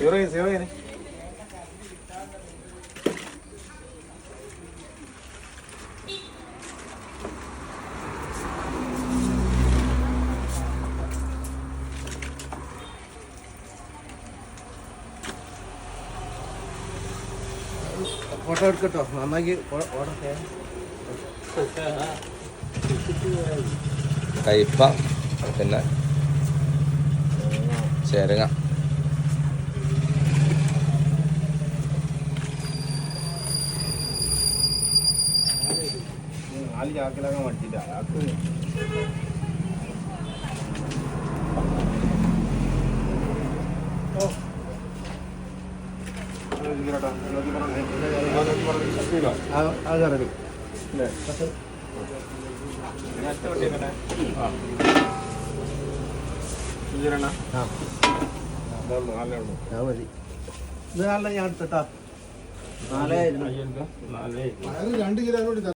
Zero ചെയ്യ്, zero ചെയ്യ്. Photo എടുക്കട്ടോ. നന്നാക്കി ഓടട്ടെ. കയ്പ പിന്നെ ചേരങ്ങ. നാല് ചാക്കിലങ്ങ് മടിച്ചിട്ട് അയാൾക്ക് ഞാൻ എടുത്തിട്ടാ. നാലായിരുന്നു നാലേ അത് രണ്ട് കിലോ കൂടി